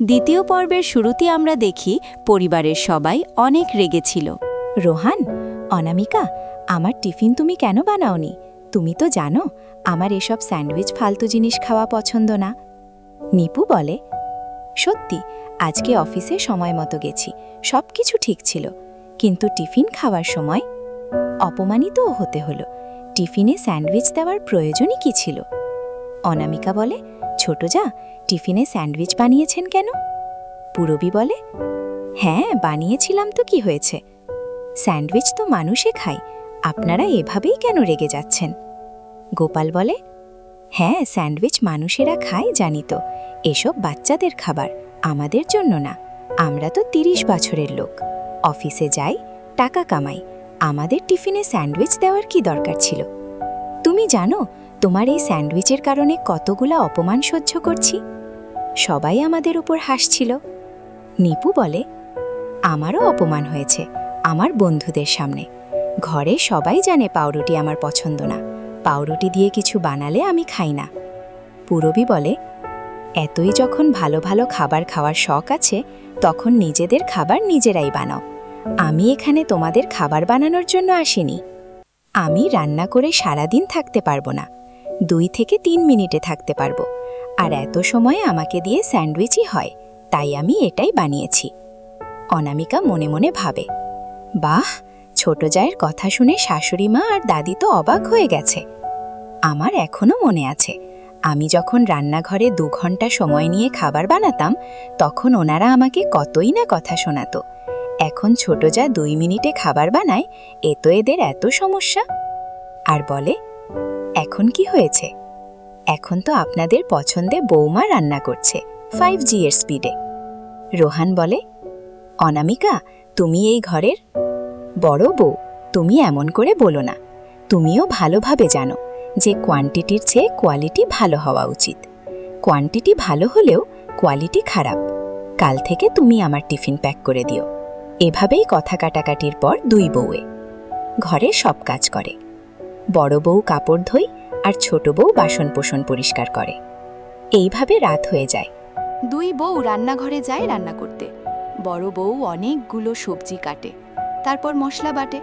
দ্বিতীয় পর্বের শুরুতে আমরা দেখি পরিবারের সবাই অনেক রেগেছিল। রোহান, অনামিকা, আমার টিফিন তুমি কেন বানাওনি? তুমি তো জানো, আমার এসব স্যান্ডউইচ ফালতু জিনিস খাওয়া পছন্দ না। নিপু বলে, সত্যি, আজকে অফিসে সময় মতো গেছি সব কিছু ঠিক ছিল, কিন্তু টিফিন খাওয়ার সময় অপমানিতও হতে হলো। টিফিনে স্যান্ডউইচ দেওয়ার প্রয়োজনই কি ছিল? অনামিকা বলে, ছোট যা, টিফিনে স্যান্ডউইচ বানিয়েছেন কেন? পুরবী বলে হ্যাঁ বানিয়েছিলাম তো, কি হয়েছে? স্যান্ডউইচ তো মানুষে খায়, আপনারা এভাবেই কেন রেগে যাচ্ছেন? গোপাল বলে হ্যাঁ স্যান্ডউইচ মানুষেরা খায়, জানি তো, এসব বাচ্চাদের খাবার, আমাদের জন্য না, আমরা তো তিরিশ বছরের লোক, অফিসে যাই, টাকা কামাই, আমাদের টিফিনে স্যান্ডউইচ দেওয়ার কি দরকার ছিল? তুমি জানো, তোমার এই স্যান্ডউইচের কারণে কতগুলা অপমান সহ্য করছি? সবাই আমাদের উপর হাসছিল। নিপু বলে, আমারও অপমান হয়েছে, আমার বন্ধুদের সামনে। ঘরে সবাই জানে পাউরুটি আমার পছন্দ না, পাউরুটি দিয়ে কিছু বানালে আমি খাই না। পুরবী বলে, এতই যখন ভালো ভালো খাবার খাওয়ার শখ আছে, তখন নিজেদের খাবার নিজেরাই বানাও। আমি এখানে তোমাদের খাবার বানানোর জন্য আসিনি। আমি রান্না করে সারাদিন থাকতে পারব না। দুই থেকে তিন মিনিটে থাকতে পারব। আর এত সময় আমাকে দিয়ে স্যান্ডউইচই হয়, তাই আমি এটাই বানিয়েছি। অনামিকা মনে মনে ভাবে, বাহ, ছোট জায়ের কথা শুনে শাশুড়ি মা আর দাদি তো অবাক হয়ে গেছে। আমার এখনও মনে আছে, আমি যখন রান্নাঘরে দু ঘণ্টা সময় নিয়ে খাবার বানাতাম, তখন ওনারা আমাকে কতই না কথা শোনাতো। এখন ছোট যা দুই মিনিটে খাবার বানায়, এ তো এদের এত সমস্যা। আর বলে, এখন কি হয়েছে? এখন তো আপনাদের পছন্দে বৌমা রান্না করছে ফাইভ জি এর স্পিডে রোহান বলে, অনামিকা, তুমি এই ঘরের বড় বউ, তুমি এমন করে বলো না। তুমিও ভালোভাবে জানো যে কোয়ান্টিটির চেয়ে কোয়ালিটি ভালো হওয়া উচিত। কোয়ান্টিটি ভালো হলেও কোয়ালিটি খারাপ। কাল থেকে তুমি আমার টিফিন প্যাক করে দিও। এভাবেই কথা কাটাকাটির পর দুই বউয়ে। ঘরে সব কাজ করে। বড় বউ কাপড় ধোই আর ছোট বউ বাসন পোষণ পরিষ্কার করে। এইভাবে রাত হয়ে যায়। দুই বউ রান্নাঘরে যায় রান্না করতে। বড় বউ অনেকগুলো সবজি কাটে। তারপর মশলা বাটে।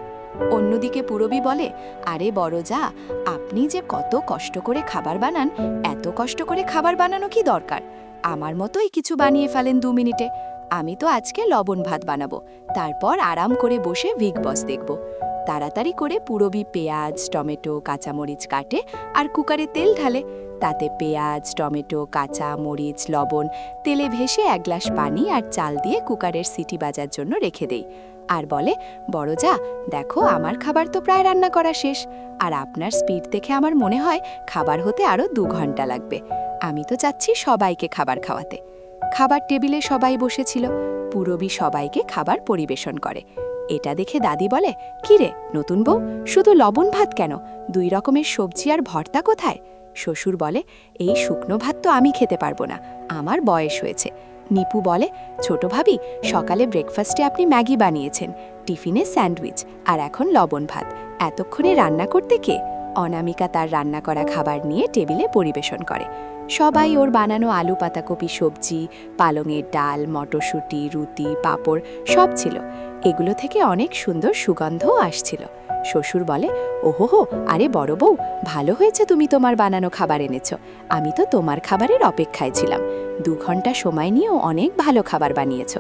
অন্যদিকে পুরবী বলে, আরে বড় যা, আপনি যে কত কষ্ট করে খাবার বানান, এত কষ্ট করে খাবার বানানো কি দরকার? আমার মতোই কিছু বানিয়ে ফেলেন দু মিনিটে। আমি তো আজকে লবণ ভাত বানাবো। তারপর আরাম করে বসে বিগ বস দেখব। তাড়াতাড়ি করে পুরবী পেঁয়াজ, টমেটো, কাঁচামরিচ কাটে আর কুকারে তেল ঢালে। তাতে পেঁয়াজ, টমেটো, কাঁচা মরিচ, লবণ, তেলে ভেসে এক গ্লাস পানি আর চাল দিয়ে কুকারের সিটি বাজার জন্য রেখে দেই। আর বলে, বড় যা, দেখো আমার খাবার তো প্রায় রান্না করা শেষ। আর আপনার স্পিড দেখে আমার মনে হয় খাবার হতে আরও দু ঘণ্টা লাগবে। আমি তো চাচ্ছি সবাইকে খাবার খাওয়াতে। খাবার টেবিলে সবাই বসেছিল। পুরবী সবাইকে খাবার পরিবেশন করে। এটা দেখে দাদি বলে, কিরে, নতুন বউ? শুধু লবণ ভাত কেন? দুই রকমের সবজি আর ভর্তা কোথায়? শ্বশুর বলে, এই শুকনো ভাত তো আমি খেতে পারব না। আমার বয়স হয়েছে। নিপু বলে, ছোট ভাবি, সকালে ব্রেকফাস্টে আপনি ম্যাগি বানিয়েছেন। টিফিনে স্যান্ডউইচ, আর এখন লবণ ভাত। এতক্ষণে রান্না করতে কে? অনামিকা তার রান্না করা খাবার নিয়ে টেবিলে পরিবেশন করে। সবাই ওর বানানো আলু পাতাকপি সবজি, পালংয়ের ডাল, মটরশুঁটি, রুটি, পাঁপড়, সব ছিল। এগুলো থেকে অনেক সুন্দর সুগন্ধও আসছিল। শ্বশুর বলে ওহোহো আরে বড় বউ, ভালো হয়েছে তুমি তোমার বানানো খাবার এনেছো। আমি তো তোমার খাবারের অপেক্ষায় ছিলাম। দু ঘণ্টা সময় নিয়েও অনেক ভালো খাবার বানিয়েছ।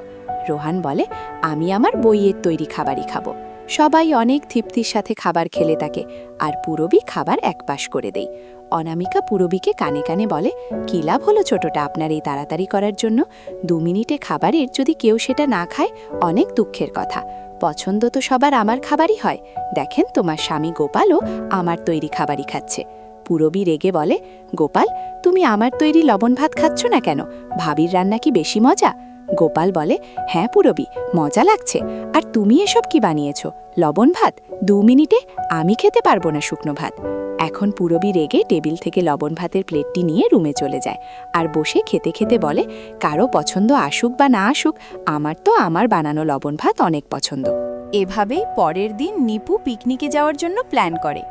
রোহান বলে, আমি আমার বইয়ের তৈরি খাবারই খাব। সবাই অনেক তৃপ্তির সাথে খাবার খেলে থাকে আর পুরবী খাবার একপাশ করে দেই অনামিকা পুরবীকে কানে কানে বলে, কী লাভ হলো ছোটটা আপনার এই তাড়াতাড়ি করার জন্য? দু মিনিটে খাবারের যদি কেউ সেটা না খায়, অনেক দুঃখের কথা। পছন্দ তো সবার আমার খাবারই হয়। দেখেন তোমার স্বামী গোপালও আমার তৈরি খাবারই খাচ্ছে। পুরবী রেগে বলে, গোপাল, তুমি আমার তৈরি লবণ ভাত খাচ্ছ না কেন? ভাবির রান্না কি বেশি মজা? গোপাল বলে হ্যাঁ পুরবী, মজা লাগছে। আর তুমি এসব কি বানিয়েছ? লবণ ভাত? দু মিনিটে আমি খেতে পারব না শুকনো ভাত। এখন পুরবী রেগে টেবিল থেকে লবণ ভাতের প্লেটটি নিয়ে রুমে চলে যায়। আর বসে খেতে খেতে বলে, কারও পছন্দ আসুক বা না আসুক, আমার তো আমার বানানো লবণ ভাত অনেক পছন্দ। এভাবেই পরের দিন নিপু পিকনিকে যাওয়ার জন্য প্ল্যান করে।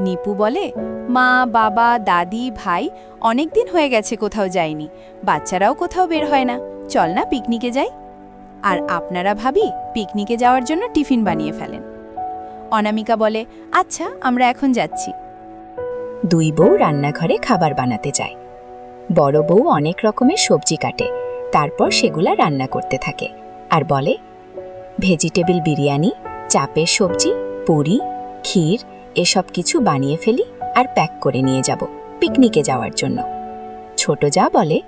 নিপু বলে, মা, বাবা, দাদি, ভাই, অনেক দিন হয়ে গেছে কোথাও যায়নি বাচ্চারাও কোথাও বের হয় না। চল না পিকনিকে যাই। আর আপনারা ভাবি পিকনিকে যাওয়ার জন্য টিফিন বানিয়ে ফেলেন। অনামিকা বলে আচ্ছা আমরা এখন যাচ্ছি। দুই বউ রান্নাঘরে খাবার বানাতে যায়। বড় বউ অনেক রকমের সবজি কাটে, তারপর সেগুলা রান্না করতে থাকে আর বলে, ভেজিটেবল বিরিয়ানি, চাপের সবজি, পুরি, ক্ষীর, এসব কিছু বানিয়ে ফেলি আর প্যাক করে নিয়ে যাব পিকনিকে যাওয়ার জন্য। ছোট যা বলে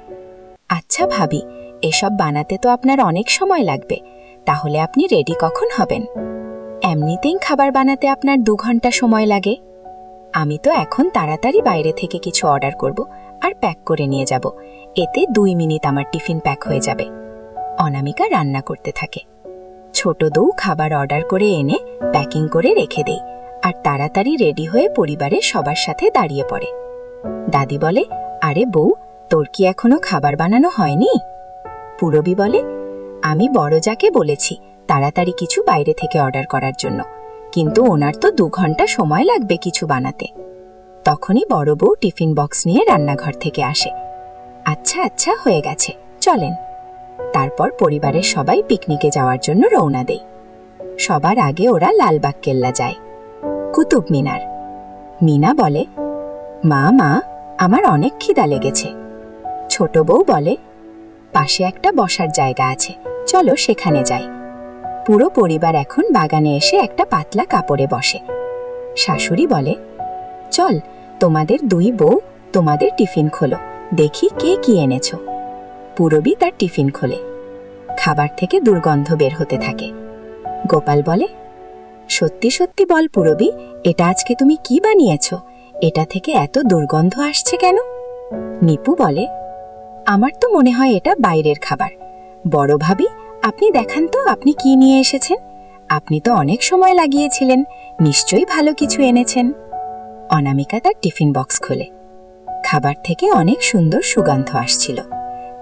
আচ্ছা ভাবি এসব বানাতে তো আপনার অনেক সময় লাগবে। তাহলে আপনি রেডি কখন হবেন? এমনিতেই খাবার বানাতে আপনার দু ঘণ্টা সময় লাগে। আমি তো এখন তাড়াতাড়ি বাইরে থেকে কিছু অর্ডার করব আর প্যাক করে নিয়ে যাব। এতে দুই মিনিট আমার টিফিন প্যাক হয়ে যাবে। অনামিকা রান্না করতে থাকে। ছোট দৌ খাবার অর্ডার করে এনে প্যাকিং করে রেখে দেই আর তাড়াতাড়ি রেডি হয়ে পরিবারের সবার সাথে দাঁড়িয়ে পড়ে। দাদি বলে, আরে বউ, তোর কি এখনও খাবার বানানো হয়নি? পুরবী বলে, আমি বড় যাকে বলেছি, তাড়াতাড়ি কিছু বাইরে থেকে অর্ডার করার জন্য। কিন্তু ওনার তো দু ঘণ্টা সময় লাগবে কিছু বানাতে। তখনই বড় বউ টিফিন বক্স নিয়ে রান্নাঘর থেকে আসে। আচ্ছা আচ্ছা হয়ে গেছে, চলেন। তারপর পরিবারের সবাই পিকনিকে যাওয়ার জন্য রওনা দেয়। সবার আগে ওরা লালবাগ কেল্লা যায়। কুতুব মিনার। মিনা বলে, মা মা, আমার অনেক খিদা লেগেছে। ছোট বউ বলে পাশে একটা বসার জায়গা আছে। চলো সেখানে যাই। পুরো পরিবার এখন বাগানে এসে একটা পাতলা কাপড়ে বসে। শাশুড়ি বলে, চল, তোমাদের দুই বউ তোমাদের টিফিন খোলো। দেখি কে কি এনেছ। পুরবী তার টিফিন খোলে। খাবার থেকে দুর্গন্ধ বের হতে থাকে। গোপাল বলে, সত্যি সত্যি বল পুরবী, এটা আজকে তুমি কি বানিয়েছ? এটা থেকে এত দুর্গন্ধ আসছে কেন? নিপু বলে আমার তো মনে হয় এটা বাইরের খাবার। বড় ভাবি, আপনি দেখান তো আপনি কি নিয়ে এসেছেন। আপনি তো অনেক সময় লাগিয়েছিলেন, নিশ্চয়ই ভালো কিছু এনেছেন। অনামিকা তার টিফিন বক্স খোলে। খাবার থেকে অনেক সুন্দর সুগন্ধ আসছিল।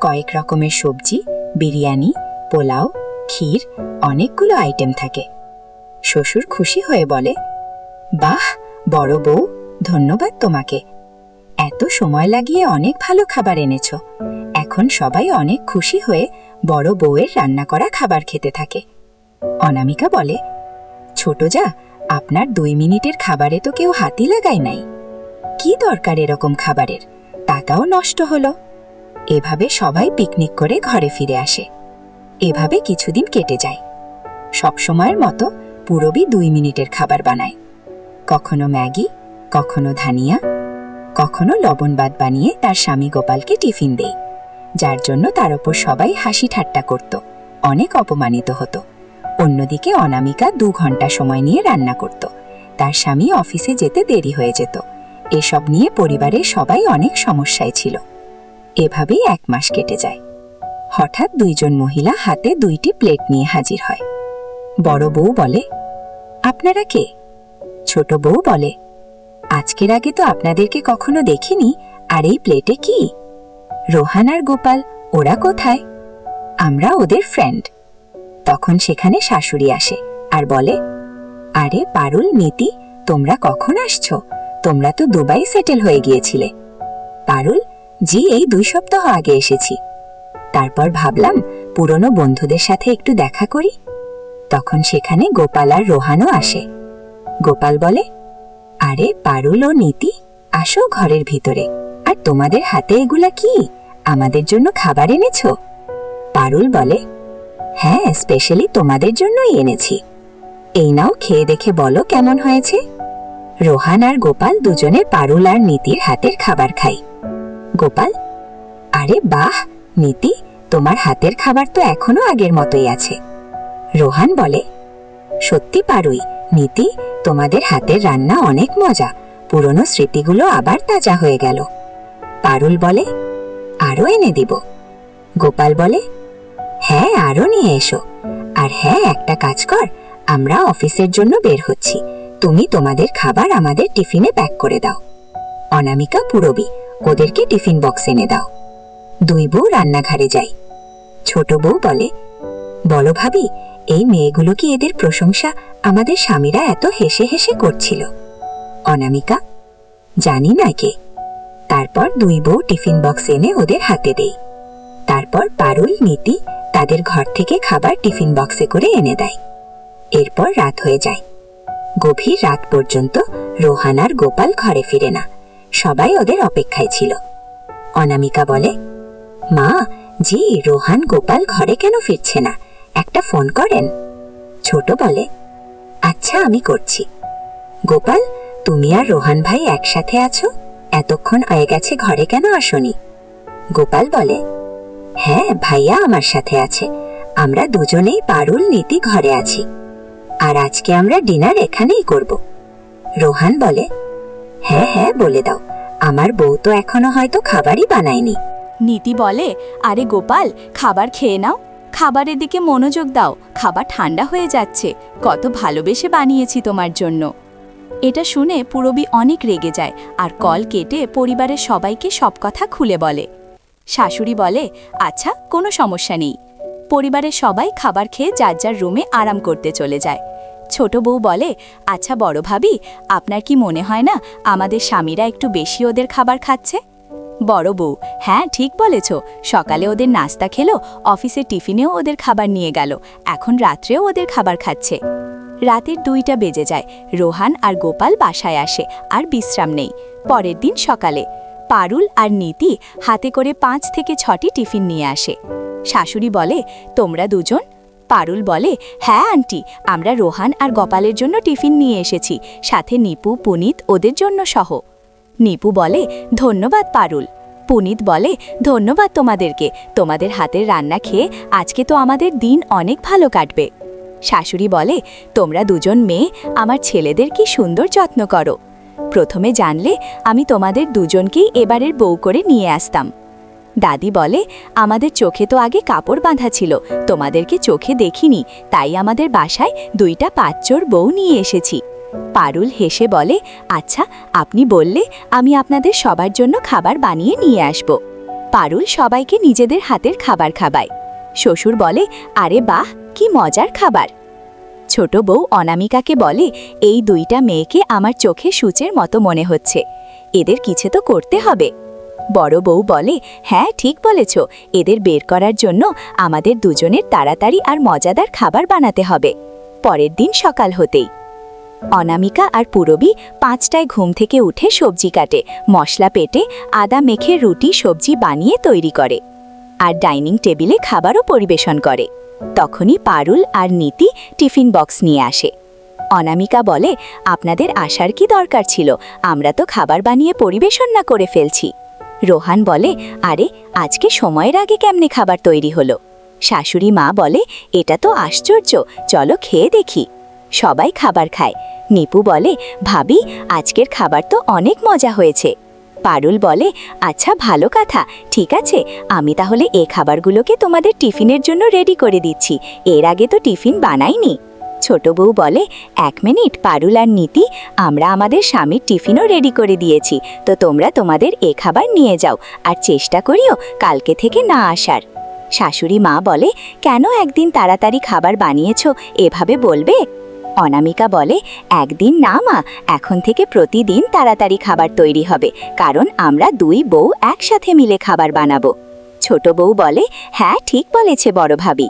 কয়েক রকমের সবজি, বিরিয়ানি, পোলাও, ক্ষীর, অনেকগুলো আইটেম থাকে। শ্বশুর খুশি হয়ে বলে, বাহ, বড় বউ, ধন্যবাদ তোমাকে। এত সময় লাগিয়ে অনেক ভালো খাবার এনেছ। এখন সবাই অনেক খুশি হয়ে বড় বউয়ের রান্না করা খাবার খেতে থাকে। অনামিকা বলে, ছোট যা, আপনার দুই মিনিটের খাবারে তো কেউ হাতি লাগায় নাই। কি দরকার এরকম খাবারের? টাকাও নষ্ট হলো। এভাবে সবাই পিকনিক করে ঘরে ফিরে আসে। এভাবে কিছুদিন কেটে যায়। সবসময়ের মতো পুরবী দুই মিনিটের খাবার বানায়। কখনো ম্যাগি, কখনো ধানিয়া কখনো লবণবাদ বানিয়ে তার স্বামী গোপালকে টিফিন দেয়, যার জন্য তার ওপর সবাই হাসি ঠাট্টা করত, অনেক অপমানিত হতো। অন্যদিকে অনামিকা দু ঘণ্টা সময় নিয়ে রান্না করত, তার স্বামী অফিসে যেতে দেরি হয়ে যেত। এসব নিয়ে পরিবারের সবাই অনেক সমস্যায় ছিল। এভাবেই এক মাস কেটে যায়। হঠাৎ দুইজন মহিলা হাতে দুইটি প্লেট নিয়ে হাজির হয়। বড় বউ বলে, আপনারা কে? ছোট বউ বলে আজকের আগে তো আপনাদেরকে কখনো দেখিনি, আর এই প্লেটে কি? রোহান আর গোপাল, ওরা কোথায়? আমরা ওদের ফ্রেন্ড তখন সেখানে শাশুড়ি আসে আর বলে, আরে পারুল, নীতি, তোমরা কখন আসছো? তোমরা তো দুবাই সেটেল হয়ে গিয়েছিলে। পারুল, জি, এই দুই সপ্তাহ আগে এসেছি। তারপর ভাবলাম, পুরনো বন্ধুদের সাথে একটু দেখা করি। তখন সেখানে গোপাল আর রোহানও আসে। গোপাল বলে আরে পারুল ও নীতি, আসো ঘরের ভিতরে। আর তোমাদের হাতে এগুলা কি? আমাদের জন্য খাবার এনেছো? পারুল বলে হ্যাঁ স্পেশালি তোমাদের জন্যই এনেছি। এই নাও, খেয়ে দেখে বলো কেমন হয়েছে? রোহান আর গোপাল দুজনে পারুল আর নীতির হাতের খাবার খাই গোপাল, আরে বাহ, নীতি, তোমার হাতের খাবার তো এখনও আগের মতোই আছে। রোহান বলে সত্যি পারুই। নীতি, তোমাদের হাতের রান্না অনেক মজা। পুরনো স্মৃতিগুলো আবার তাজা হয়ে গেল। পারুল বলে আরও এনে দিব। গোপাল বলে হ্যাঁ আরও নিয়ে এসো। আর হ্যাঁ একটা কাজ কর, আমরা অফিসের জন্য বের হচ্ছি। তুমি তোমাদের খাবার আমাদের টিফিনে প্যাক করে দাও। অনামিকা পুরবী, ওদেরকে টিফিন বক্স এনে দাও। দুই বউ রান্নাঘরে যাই ছোট বউ বলে, বলো ভাবি এই মেয়েগুলো কি এদের প্রশংসা? আমাদের স্বামীরা এত হেসে হেসে করছিল। অনামিকা, জানি না কে। তারপর দুই বউ টিফিন বক্স এনে ওদের হাতে দেই। তারপর পারুল, নীতি তাদের ঘর থেকে খাবার টিফিন বক্সে করে এনে দেয়। এরপর রাত হয়ে যায়। গভীর রাত পর্যন্ত রোহান আর গোপাল ঘরে ফিরে না। সবাই ওদের অপেক্ষায় ছিল। অনামিকা বলে, মা, জি, রোহান, গোপাল ঘরে কেন ফিরছে না? একটা ফোন করেন। ছোট বলে আচ্ছা আমি করছি। গোপাল, তুমি আর রোহান ভাই একসাথে আছো? এতক্ষণ হয়ে গেছে, ঘরে কেন আসনি? গোপাল বলে হ্যাঁ ভাইয়া আমার সাথে আছে। আমরা দুজনেই পারুল নীতি ঘরে আছি। আর আজকে আমরা ডিনার এখানেই করব। রোহান বলে হ্যাঁ হ্যাঁ বলে দাও। আমার বউ তো এখনও হয়তো খাবারই বানায়নি। নীতি বলে, আরে গোপাল, খাবার খেয়ে নাও। খাবারের দিকে মনোযোগ দাও, খাবার ঠান্ডা হয়ে যাচ্ছে, কত ভালোবেসে বানিয়েছি তোমার জন্য। এটা শুনে পুরবী অনেক রেগে যায় আর কল কেটে পরিবারের সবাইকে সব কথা খুলে বলে। শাশুড়ি বলে আচ্ছা কোনো সমস্যা নেই। পরিবারের সবাই খাবার খেয়ে যার যার রুমে আরাম করতে চলে যায়। ছোট বউ বলে আচ্ছা বড় ভাবি, আপনার কি মনে হয় না আমাদের স্বামীরা একটু বেশি ওদের খাবার খাচ্ছে? বড় বউ। হ্যাঁ ঠিক বলেছ। সকালে ওদের নাস্তা খেলো, অফিসে টিফিনেও ওদের খাবার নিয়ে গেল। এখন রাত্রেও ওদের খাবার খাচ্ছে। রাতের দুইটা বেজে যায়। রোহান আর গোপাল বাসায় আসে, আর বিশ্রাম নেই। পরের দিন সকালে। পারুল আর নীতি হাতে করে পাঁচ থেকে ছটি টিফিন নিয়ে আসে। শাশুড়ি বলে, তোমরা দুজন? পারুল বলে হ্যাঁ আন্টি, আমরা রোহান আর গোপালের জন্য টিফিন নিয়ে এসেছি। সাথে নিপু, পুনিত ওদের জন্য সহ। নিপু বলে, ধন্যবাদ পারুল। পুনিত বলে, ধন্যবাদ তোমাদেরকে। তোমাদের হাতের রান্না খেয়ে আজকে তো আমাদের দিন অনেক ভালো কাটবে। শাশুড়ি বলে, তোমরা দুজন মেয়ে, আমার ছেলেদের কি সুন্দর যত্ন করো। প্রথমে জানলে আমি তোমাদের দুজনকেই এবারের বউ করে নিয়ে আসতাম। দাদি বলে, আমাদের চোখে তো আগে কাপড় বাঁধা ছিল, তোমাদেরকে চোখে দেখিনি, তাই আমাদের বাসায় দুইটা পাঁচচোর বউ নিয়ে এসেছি। পারুল হেসে বলে আচ্ছা আপনি বললে আমি আপনাদের সবার জন্য খাবার বানিয়ে নিয়ে আসব। পারুল সবাইকে নিজেদের হাতের খাবার খাবায়। শ্বশুর বলে, আরে বাহ, কি মজার খাবার। ছোট বউ অনামিকাকে বলে, এই দুইটা মেয়েকে আমার চোখে সূচের মতো মনে হচ্ছে। এদের কিছু তো করতে হবে। বড় বউ বলে হ্যাঁ ঠিক বলেছ। এদের বের করার জন্য আমাদের দুজনের তাড়াতাড়ি আর মজাদার খাবার বানাতে হবে। পরের দিন সকাল হতেই। অনামিকা আর পুরবী পাঁচটায় ঘুম থেকে উঠে সবজি কাটে, মশলা পেটে আদা মেখে রুটি, সবজি বানিয়ে তৈরি করে আর ডাইনিং টেবিলে খাবারও পরিবেশন করে। তখনই পারুল আর নীতি টিফিন বক্স নিয়ে আসে। অনামিকা বলে, আপনাদের আসার কি দরকার ছিল? আমরা তো খাবার বানিয়ে পরিবেশন না করে ফেলছি। রোহান বলে, আরে, আজকে সময়ের আগে কেমনে খাবার তৈরি হলো? শাশুড়ি মা বলে, এটা তো আশ্চর্য, চলো খেয়ে দেখি। সবাই খাবার খায়। নিপু বলে, ভাবি, আজকের খাবার তো অনেক মজা হয়েছে। পারুল বলে আচ্ছা ভালো কথা। ঠিক আছে, আমি তাহলে এ খাবারগুলোকে তোমাদের টিফিনের জন্য রেডি করে দিচ্ছি। এর আগে তো টিফিন বানাইনি। ছোট বউ বলে, এক মিনিট, পারুল আর নীতি, আমরা আমাদের স্বামীর টিফিনও রেডি করে দিয়েছি। তো তোমরা তোমাদের এ খাবার নিয়ে যাও, আর চেষ্টা করিও কালকে থেকে না আসার। শাশুড়ি মা বলে, কেন একদিন তাড়াতাড়ি খাবার বানিয়েছো? এভাবে বলবে? অনামিকা বলে, একদিন না মা, এখন থেকে প্রতিদিন তাড়াতাড়ি খাবার তৈরি হবে, কারণ আমরা দুই বউ একসাথে মিলে খাবার বানাবো। ছোট বউ বলে হ্যাঁ ঠিক বলেছে বড় ভাবি।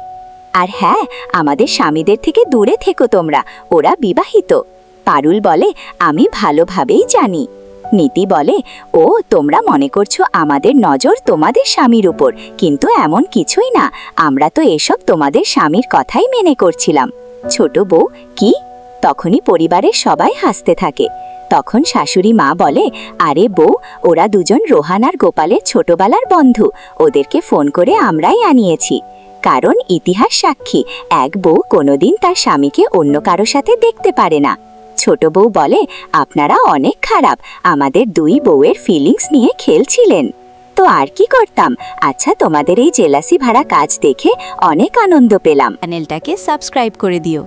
আর হ্যাঁ আমাদের স্বামীদের থেকে দূরে থেকো তোমরা, ওরা বিবাহিত। পারুল বলে, আমি ভালোভাবেই জানি। নীতি বলে, ও, তোমরা মনে করছ আমাদের নজর তোমাদের স্বামীর উপর, কিন্তু এমন কিছুই না, আমরা তো এসব তোমাদের স্বামীর কথাই মেনে করছিলাম। ছোট বউ, কি? তখনই পরিবারের সবাই হাসতে থাকে। তখন শাশুড়ি মা বলে, আরে বউ, ওরা দুজন রোহান আর গোপালের ছোটবেলার বন্ধু। ওদেরকে ফোন করে আমরাই আনিয়েছি। কারণ ইতিহাস সাক্ষী, এক বউ কোনোদিন তার স্বামীকে অন্য কারও সাথে দেখতে পারে না। ছোট বউ বলে, আপনারা অনেক খারাপ, আমাদের দুই বউয়ের ফিলিংস নিয়ে খেলছিলেন। তো আর কি করতাম? আচ্ছা তোমাদের এই জেলাসি ভাড়া কাজ দেখে অনেক আনন্দ পেলাম। চ্যানেলটাকে সাবস্ক্রাইব করে দিও।